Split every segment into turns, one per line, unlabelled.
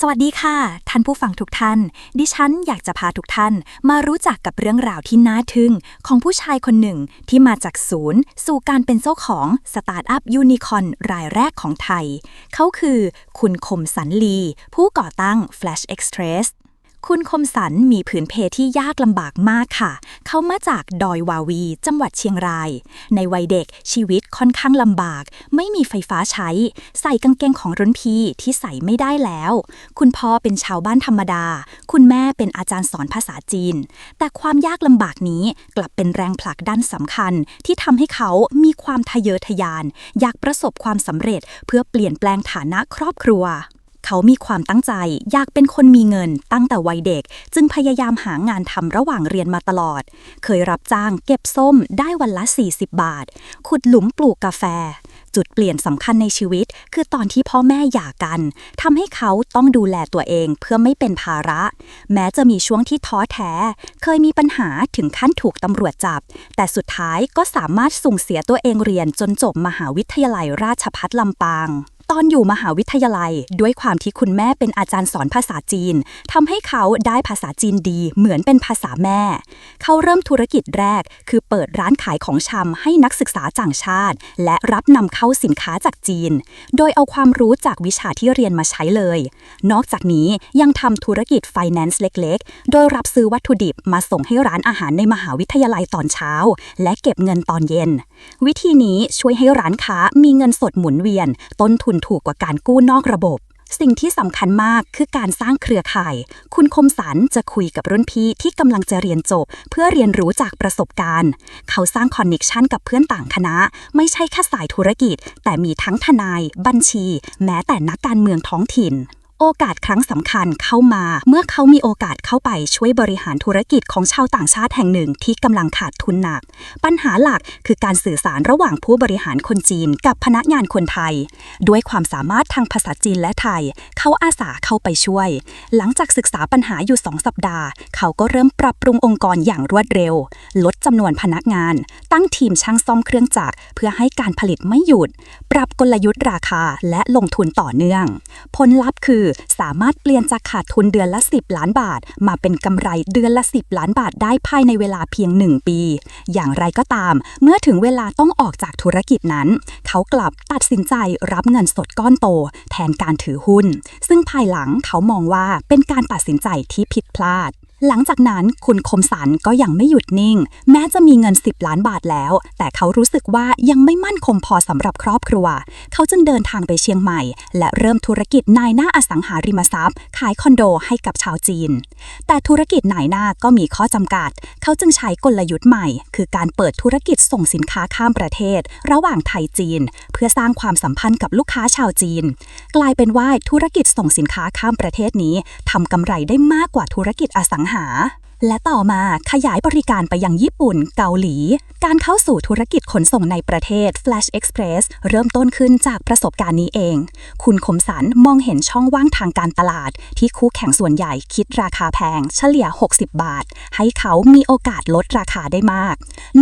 สวัสดีค่ะ ท่านผู้ฟังทุกท่าน ดิฉันอยากจะพาทุกท่าน มารู้จักกับเรื่องราวที่น่าทึ่ง ของผู้ชายคนหนึ่งที่มาจากศูนย์ สู่การเป็นเจ้าของสตาร์ทอัพยูนิคอนรายแรกของไทย เขาคือคุณคมสันลี ผู้ก่อตั้ง Flash Express คุณคมสันมีผืนเพที่ยากลำบากมากค่ะ เขามาจากดอยวาวี จังหวัดเชียงราย ในวัยเด็กชีวิตค่อนข้างลำบาก ไม่มีไฟฟ้าใช้ ใส่กางเกงของรุ่นพี่ที่ใส่ไม่ได้แล้ว คุณพ่อเป็นชาวบ้านธรรมดา คุณแม่เป็นอาจารย์สอนภาษาจีน แต่ความยากลำบากนี้กลับเป็นแรงผลักดันสำคัญ ที่ทำให้เขามีความทะเยอทะยาน อยากประสบความสำเร็จเพื่อเปลี่ยนแปลงฐานะครอบครัว เขามีความตั้งใจ อยากเป็นคนมีเงินตั้งแต่วัยเด็ก จึงพยายามหางานทำระหว่างเรียนมาตลอด เคยรับจ้างเก็บส้มได้วันละ 40 บาท ขุดหลุมปลูกกาแฟ จุดเปลี่ยนสำคัญในชีวิต คือตอนที่พ่อแม่หย่ากันทำให้เขาต้องดูแลตัวเองเพื่อไม่เป็นภาระ แม้จะมีช่วงที่ท้อแท้ เคยมีปัญหาถึงขั้นถูกตำรวจจับ แต่สุดท้ายก็สามารถส่งเสียตัวเองเรียนจนจบมหาวิทยาลัยราชภัฏลำปาง ตอนอยู่มหาวิทยาลัย ด้วยความที่คุณแม่เป็นอาจารย์สอนภาษาจีนทำให้เขาได้ภาษาจีนดีเหมือนเป็นภาษาแม่ เขาเริ่มธุรกิจแรก คือเปิดร้านขายของชำให้นักศึกษาต่างชาติ และรับนำเข้าสินค้าจากจีน โดยเอาความรู้จากวิชาที่เรียนมาใช้เลย นอกจากนี้ยังทำธุรกิจไฟแนนซ์เล็ก ๆ โดยรับซื้อวัตถุดิบมาส่งให้ร้านอาหารในมหาวิทยาลัยตอนเช้า และเก็บเงินตอนเย็น วิธีนี้ช่วยให้ร้านค้ามีเงินสดหมุนเวียน ต้นทุนถูกกว่าการกู้นอกระบบ สิ่งที่สำคัญมากคือการสร้างเครือข่าย คุณคมสันจะคุยกับรุ่นพี่ที่กำลังจะเรียนจบ เพื่อเรียนรู้จากประสบการณ์ เขาสร้างคอนเน็ชันกับเพื่อนต่างคณะ ไม่ใช่แค่สายธุรกิจ แต่มีทั้งทนาย บัญชี แม้แต่นักการเมืองท้องถิ่น โอกาสครั้งสำคัญเข้ามา เมื่อเขามีโอกาสเข้าไปช่วยบริหารธุรกิจของชาวต่างชาติแห่งหนึ่งที่กำลังขาดทุนหนัก ปัญหาหลักคือการสื่อสารระหว่างผู้บริหารคนจีนกับพนักงานคนไทย ด้วยความสามารถทางภาษาจีนและไทย เขาอาสาเข้าไปช่วย หลังจากศึกษาปัญหาอยู่สองสัปดาห์ เขาก็เริ่มปรับปรุงองค์กรอย่างรวดเร็ว ลดจำนวนพนักงาน ตั้งทีมช่างซ่อมเครื่องจักรเพื่อให้การผลิตไม่หยุด ปรับกลยุทธ์ราคาและลงทุนต่อเนื่อง ผลลัพธ์คือสามารถเปลี่ยนจากขาดทุนเดือนละ 10 ล้านบาท มาเป็นกำไรเดือนละ 10 ล้านบาทได้ภายในเวลาเพียง 1 ปี อย่างไรก็ตาม เมื่อถึงเวลาต้องออกจากธุรกิจนั้น เขากลับตัดสินใจรับเงินสดก้อนโต แทนการถือหุ้น ซึ่งภายหลังเขามองว่าเป็นการตัดสินใจที่ผิดพลาด หลังจากนั้นคุณคมสันก็ยังไม่หยุดนิ่ง แม้จะมีเงิน 10 ล้านบาทแล้ว แต่เขารู้สึกว่ายังไม่มั่นคงพอสำหรับครอบครัว เขาจึงเดินทางไปเชียงใหม่ และเริ่มธุรกิจนายหน้าอสังหาริมทรัพย์ ขายคอนโดให้กับชาวจีน แต่ธุรกิจนายหน้าก็มีข้อจำกัด เขาจึงใช้กลยุทธ์ใหม่ คือการเปิดธุรกิจส่งสินค้าข้ามประเทศ ระหว่างไทยจีน เพื่อสร้างความสัมพันธ์กับลูกค้าชาวจีน กลายเป็นว่าธุรกิจส่งสินค้าข้ามประเทศนี้ทำกำไรได้มากกว่าธุรกิจอสังหาและต่อมาขยายบริการไปยังญี่ปุ่น เกาหลี การเข้าสู่ธุรกิจขนส่งในประเทศ Flash Express เริ่มต้นขึ้นจากประสบการณ์นี้เอง คุณคมสันมองเห็นช่องว่างทางการตลาด ที่คู่แข่งส่วนใหญ่คิดราคาแพง เฉลี่ย 60 บาท ให้เขามีโอกาสลดราคาได้มาก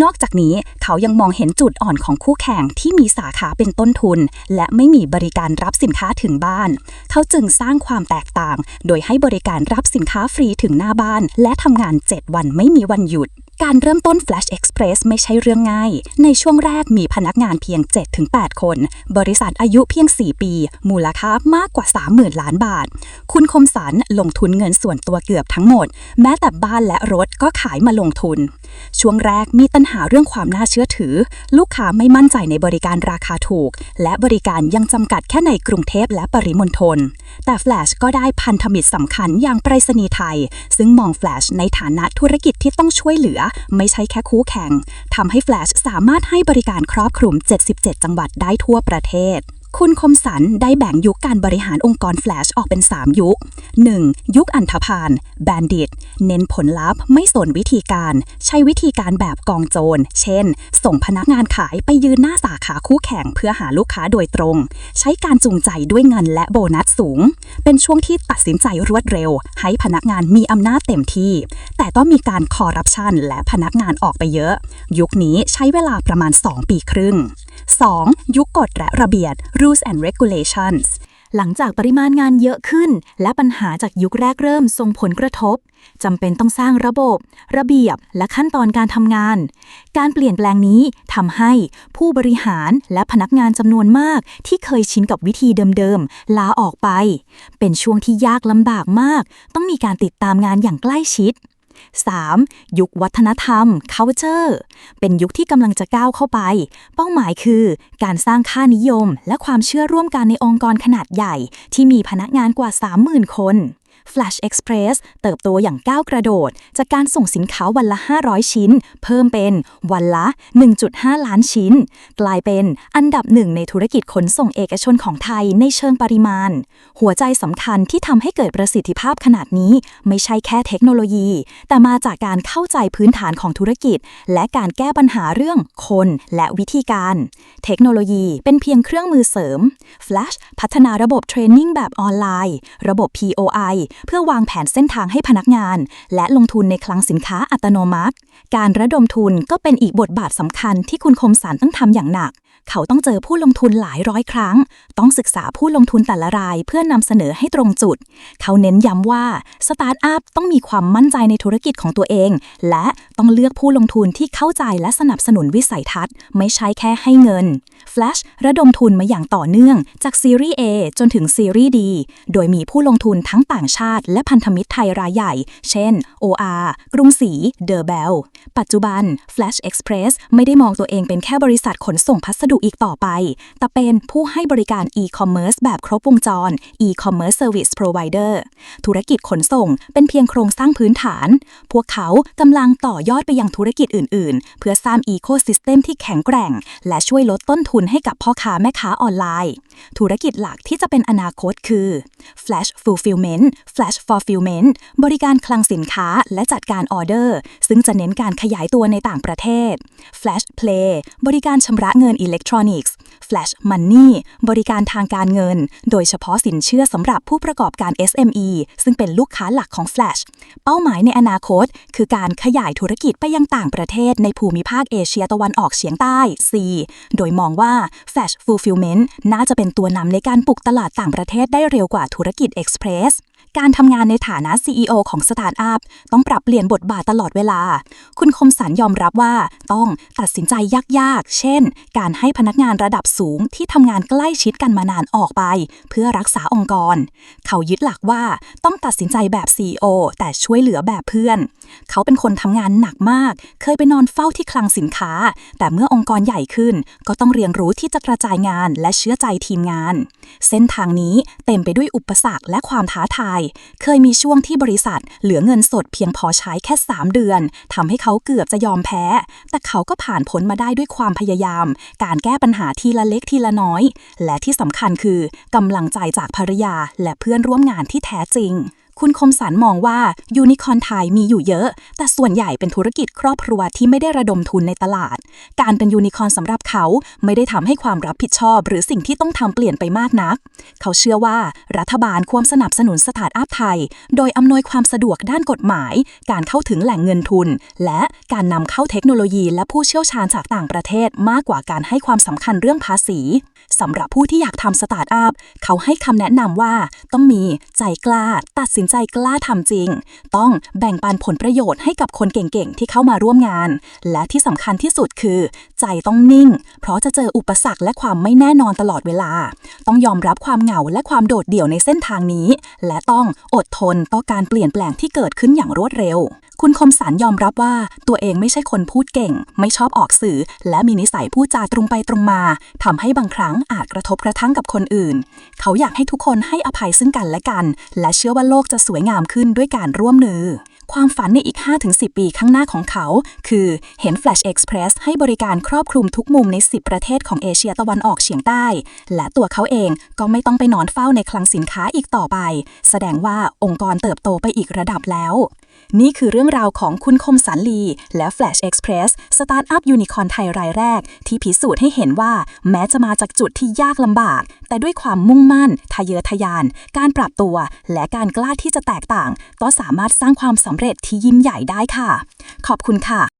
นอกจากนี้เขายังมองเห็นจุดอ่อนของคู่แข่งที่มีสาขาเป็นต้นทุน และไม่มีบริการรับสินค้าถึงบ้าน เขาจึงสร้างความแตกต่าง โดยให้บริการรับสินค้าฟรีถึงหน้าบ้าน และทำงาน 7 วันไม่มีวันหยุด การเริ่มต้น Flash Express ไม่ใช่เรื่องง่าย ในช่วงแรกมีพนักงานเพียง 7-8 คน บริษัทอายุเพียง 4 ปี มูลค่ามากกว่า 30,000 ล้านบาท คุณคมสันลงทุนเงินส่วนตัวเกือบทั้งหมด แม้แต่บ้านและรถก็ขายมาลงทุน ช่วงแรกมีปัญหาเรื่องความน่าเชื่อถือ ลูกค้าไม่มั่นใจในบริการราคาถูก และบริการยังจำกัดแค่ในกรุงเทพและปริมณฑล แต่ Flash ก็ได้พันธมิตรสำคัญอย่างไปรษณีย์ไทย ซึ่งมอง Flash ในฐานะธุรกิจที่ต้องช่วยเหลือไม่ใช่แค่คู่แข่งทำให้ Flash สามารถให้บริการครอบคลุม 77 จังหวัดได้ทั่วประเทศ คุณคมสันได้แบ่งยุคการบริหารองค์กร Flash ออกเป็น 3 ยุค 1. ยุคอันธพาลแบนดิต เน้นผลลัพธ์ไม่สนวิธีการ ใช้วิธีการแบบกองโจร เช่น ส่งพนักงานขายไปยืนหน้าสาขาคู่แข่งเพื่อหาลูกค้าโดยตรง ใช้การจูงใจด้วยเงินและโบนัสสูง เป็นช่วงที่ตัดสินใจรวดเร็ว ให้พนักงานมีอำนาจเต็มที่ แต่ต้องมีการคอร์รัปชันและพนักงานออกไปเยอะ ยุคนี้ใช้เวลาประมาณ 2 ปีครึ่ง 2. ยุคกฎและระเบียบ rules and regulations หลังจากปริมาณงานเยอะขึ้น และปัญหาจากยุคแรกเริ่มส่งผลกระทบจำเป็นต้องสร้างระบบ ระเบียบ และขั้นตอนการทำงาน การเปลี่ยนแปลงนี้ทำให้ผู้บริหารและพนักงานจำนวนมาก ที่เคยชินกับวิธีเดิมๆ ลาออกไป เป็นช่วงที่ยากลำบากมาก ต้องมีการติดตามงานอย่างใกล้ชิด 3. ยุควัฒนธรรม culture เป็นยุคที่กำลังจะก้าวเข้าไป เป้าหมายคือ การสร้างค่านิยม และความเชื่อร่วมกันในองค์กรขนาดใหญ่ ที่มีพนักงานกว่า 30,000 คน Flash Express เติบโตอย่างก้าวกระโดด จากการส่งสินค้าวันละ 500 ชิ้น เพิ่มเป็นวันละ 1.5 ล้านชิ้น กลายเป็นอันดับหนึ่งในธุรกิจขนส่งเอกชนของไทยในเชิงปริมาณ หัวใจสำคัญที่ทำให้เกิดประสิทธิภาพขนาดนี้ไม่ใช่แค่เทคโนโลยี แต่มาจากการเข้าใจพื้นฐานของธุรกิจ และการแก้ปัญหาเรื่องคนและวิธีการ เทคโนโลยีเป็นเพียงเครื่องมือเสริม Flash พัฒนาระบบเทรนนิ่งแบบออนไลน์ ระบบ POI เพื่อวางแผนเส้นทางให้พนักงาน และลงทุนในคลังสินค้าอัตโนมัติ การระดมทุนก็เป็นอีกบทบาทสำคัญที่คุณคมสารต้องทำอย่างหนัก เขาต้องเจอผู้ลงทุนหลายร้อยครั้ง ต้องศึกษาผู้ลงทุนแต่ละรายเพื่อนำเสนอให้ตรงจุด เขาเน้นย้ำว่าสตาร์ทอัพต้องมีความมั่นใจในธุรกิจของตัวเอง และต้องเลือกผู้ลงทุนที่เข้าใจและสนับสนุนวิสัยทัศน์ ไม่ใช่แค่ให้เงิน Flash ระดมทุนมาอย่างต่อเนื่อง จากซีรีส์ A จนถึงซีรีส์ D โดยมีผู้ลงทุนทั้งต่างชาติ และพันธมิตรไทยรายใหญ่ เช่น OR กรุงศรีเดอ b เบลปัจจุบัน Flash Express ไม่ได้มองตัวเองเป็นแค่บริษัทขนส่งพัสดุอีกต่อไป แต่เป็นผู้ให้บริการ e-commerce แบบครบวงจร e-commerce service provider ธุรกิจขนส่งเป็นเพียงโครงสร้างพื้นฐาน พวกเขากำลังต่อยอดไปยังธุรกิจอื่น ๆ เพื่อสร้าง ecosystem ที่แข็งแกร่ง และช่วยลดต้นทุนให้กับพ่อค้าแม่ค้าออนไลน์ ธุรกิจหลักที่จะเป็นอนาคตคือ Flash Fulfillment Flash Fulfillment บริการคลังสินค้าและจัดการออเดอร์ ซึ่งจะเน้นการขยายตัวในต่างประเทศ Flash Play บริการชำระเงินอิเล็กทรอนิกส์ Flash Money บริการทางการเงิน โดยเฉพาะสินเชื่อสำหรับผู้ประกอบการ SME ซึ่งเป็นลูกค้าหลักของ Flash เป้าหมายในอนาคต คือการขยายธุรกิจไปยังต่างประเทศในภูมิภาคเอเชียตะวันออกเฉียงใต้ C โดยมองว่า Flash Fulfillment น่าจะเป็นตัวนำในการปลุกตลาดต่างประเทศได้เร็วกว่าธุรกิจ Express การทำงานในฐานะ CEO ของสตาร์ทอัพต้องปรับเปลี่ยนบทบาทตลอดเวลา คุณคมสันยอมรับว่าต้องตัดสินใจยากๆ เช่น การให้พนักงานระดับสูงที่ทำงานใกล้ชิดกันมานานออกไป เพื่อรักษาองค์กร เขายึดหลักว่าต้องตัดสินใจแบบ CEO แต่ช่วยเหลือแบบเพื่อน เขาเป็นคนทำงานหนักมาก เคยไปนอนเฝ้าที่คลังสินค้า แต่เมื่อองค์กรใหญ่ขึ้น ก็ต้องเรียนรู้ที่จะกระจายงานและเชื่อใจทีมงาน เส้นทางนี้เต็มไปด้วยอุปสรรคและความท้าทายเคยมีช่วงที่บริษัทเหลือเงินสดเพียงพอใช้แค่ 3 เดือนทำให้เขาเกือบจะยอมแพ้ แต่เขาก็ผ่านผลมาได้ด้วยความพยายาม การแก้ปัญหาทีละเล็กทีละน้อย และที่สำคัญคือกำลังใจจากภรรยาและเพื่อนร่วมงานที่แท้จริง คุณคมสันมองว่ายูนิคอนไทยมีอยู่เยอะ แต่ส่วนใหญ่เป็นธุรกิจครอบครัวที่ไม่ได้ระดมทุนในตลาด การเป็นยูนิคอนสำหรับเขาไม่ได้ทำให้ความรับผิดชอบ หรือสิ่งที่ต้องทำเปลี่ยนไปมากนัก เขาเชื่อว่ารัฐบาลควรสนับสนุนสตาร์ทอัพไทย โดยอำนวยความสะดวกด้านกฎหมาย การเข้าถึงแหล่งเงินทุน และการนำเข้าเทคโนโลยี และผู้เชี่ยวชาญจากต่างประเทศมากกว่าการให้ความสำคัญเรื่องภาษีสำหรับผู้ที่อยากทำสตาร์ทอัพเขาให้คำแนะนำว่าต้องมีใจกล้าตัดสินใจกล้าทำจริง ต้องแบ่งปันผลประโยชน์ให้กับคนเก่งๆ ที่เข้ามาร่วมงาน และที่สำคัญที่สุดคือ ใจต้องนิ่ง เพราะจะเจออุปสรรคและความไม่แน่นอนตลอดเวลา ต้องยอมรับความเหงาและความโดดเดี่ยวในเส้นทางนี้ และต้องอดทนต่อการเปลี่ยนแปลงที่เกิดขึ้นอย่างรวดเร็ว คุณคมสันยอมรับว่าตัวเองไม่ใช่คนพูดเก่ง ไม่ชอบออกสื่อ และมีนิสัยพูดจาตรงไปตรงมาทำให้บางครั้งอาจกระทบกระทั่งกับคนอื่น เขาอยากให้ทุกคนให้อภัยซึ่งกันและกัน และเชื่อว่าโลกจะสวยงามขึ้นด้วยการร่วมมือ ความฝันในอีก 5-10 ปีข้างหน้าของเขา คือเห็น Flash Express ให้บริการครอบคลุมทุกมุมใน 10 ประเทศของเอเชียตะวันออกเฉียงใต้ และตัวเขาเองก็ไม่ต้องไปนอนเฝ้าในคลังสินค้าอีกต่อไป แสดงว่าองค์กรเติบโตไปอีกระดับแล้ว นี่คือเรื่องราวของคุณคมสันลีและ Flash Express สตาร์ทอัพยูนิคอนไทยรายแรก ที่พิสูจน์ให้เห็นว่า แม้จะมาจากจุดที่ยากลำบาก แต่ด้วยความมุ่งมั่น ทะเยอทะยาน การปรับตัว และการกล้าที่จะแตกต่าง ก็สามารถสร้างความสำเร็จที่ยิ่งใหญ่ได้ค่ะ ขอบคุณค่ะ